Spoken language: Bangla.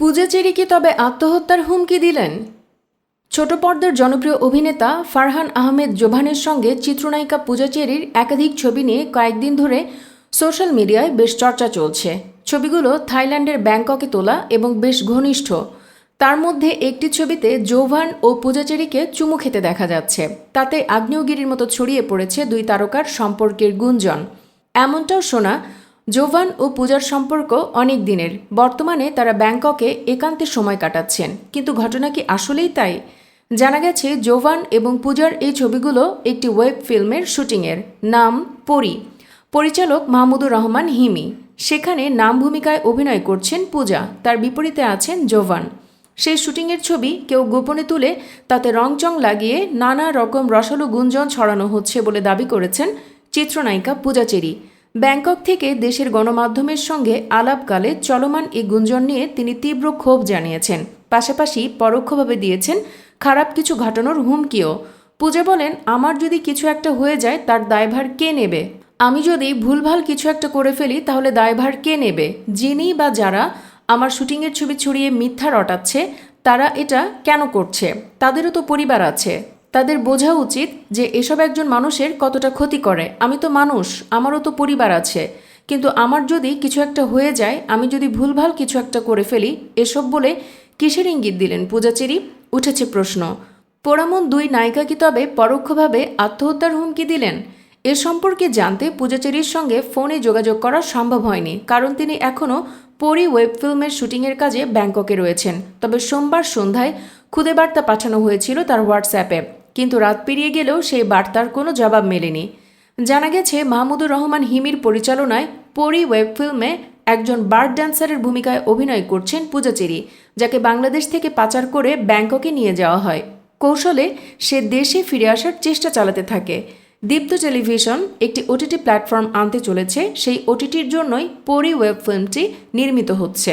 পূজা চেরি কি তবে আত্মহত্যার হুমকি দিলেন। ছোট পর্দার জনপ্রিয় অভিনেতা ফারহান আহমেদ জোভানের সঙ্গে চিত্রনায়িকা পূজা চেরির একাধিক ছবি নিয়ে কয়েকদিন ধরে সোশ্যাল মিডিয়ায় বেশ চর্চা চলছে। ছবিগুলো থাইল্যান্ডের ব্যাংককে তোলা এবং বেশ ঘনিষ্ঠ। তার মধ্যে একটি ছবিতে জোভান ও পূজাচেরিকে চুমু খেতে দেখা যাচ্ছে। তাতে আগ্নেয়গিরির মতো ছড়িয়ে পড়েছে দুই তারকার সম্পর্কের গুঞ্জন। এমনটাও শোনা জোভান ও পূজার সম্পর্ক অনেক দিনের। বর্তমানে তারা ব্যাংককে একান্তে সময় কাটাচ্ছেন। কিন্তু ঘটনা কি আসলেই তাই? জানা গেছে জোভান এবং পূজার এই ছবিগুলো একটি ওয়েব ফিল্মের শুটিংয়ের। নাম পরি। পরিচালক মাহমুদুর রহমান হিমি। সেখানে নাম ভূমিকায় অভিনয় করছেন পূজা। তার বিপরীতে আছেন জোভান সেই শুটিংয়ের ছবি কেউ গোপনে তুলে তাতে রংচং লাগিয়ে নানা রকম রসালো গুঞ্জন ছড়ানো হচ্ছে বলে দাবি করেছেন চিত্রনায়িকা পূজা চেরি। ব্যাংকক থেকে দেশের গণমাধ্যমের সঙ্গে আলাপকালে চলমান এই গুঞ্জন নিয়ে তিনি তীব্র ক্ষোভ জানিয়েছেন। পাশাপাশি পরোক্ষভাবে দিয়েছেন, খারাপ কিছু ঘটানোর হুমকিও। পূজা বলেন, আমার যদি কিছু একটা হয়ে যায়, তার দায়ভার কে নেবে? আমি যদি ভুলভাল কিছু একটা করে ফেলি, তাহলে দায়ভার কে নেবে? যিনি বা যারা আমার শুটিংয়ের ছবি ছড়িয়ে মিথ্যা রটাচ্ছে, তারা এটা কেন করছে? তাদেরও তো পরিবার আছে। তাদের বোঝা উচিত যে এসব একজন মানুষের কতটা ক্ষতি করে। আমি তো মানুষ, আমারও তো পরিবার আছে। কিন্তু আমার যদি কিছু একটা হয়ে যায়, আমি যদি ভুলভাল কিছু একটা করে ফেলি, এসব বলে কিসের ইঙ্গিত দিলেন পূজাচেরি? উঠেছে প্রশ্ন। পোড়ামন দুই নায়িকা কি তবে পরোক্ষভাবে আত্মহত্যার হুমকি দিলেন। এ সম্পর্কে জানতে পূজাচেরির সঙ্গে ফোনে যোগাযোগ করা সম্ভব হয়নি, কারণ তিনি এখনও পরি ওয়েব ফিল্মের শুটিংয়ের কাজে ব্যাংককে রয়েছেন। তবে সোমবার সন্ধ্যায় খুদে বার্তা পাঠানো হয়েছিল তার হোয়াটসঅ্যাপে। কিন্তু রাত পেরিয়ে গেলেও সেই বার্তার কোনো জবাব মেলেনি। জানা গেছে, মাহমুদুর রহমান হিমির পরিচালনায় পরি ওয়েব ফিল্মে একজন বার্ড ড্যান্সারের ভূমিকায় অভিনয় করছেন পূজাচেরি, যাকে বাংলাদেশ থেকে পাচার করে ব্যাংককে নিয়ে যাওয়া হয়। কৌশলে সে দেশে ফিরে আসার চেষ্টা চালাতে থাকে। দীপ্ত টেলিভিশন একটি ওটিটি প্ল্যাটফর্ম আনতে চলেছে, সেই ওটিটির জন্যই পরি ওয়েব ফিল্মটি নির্মিত হচ্ছে।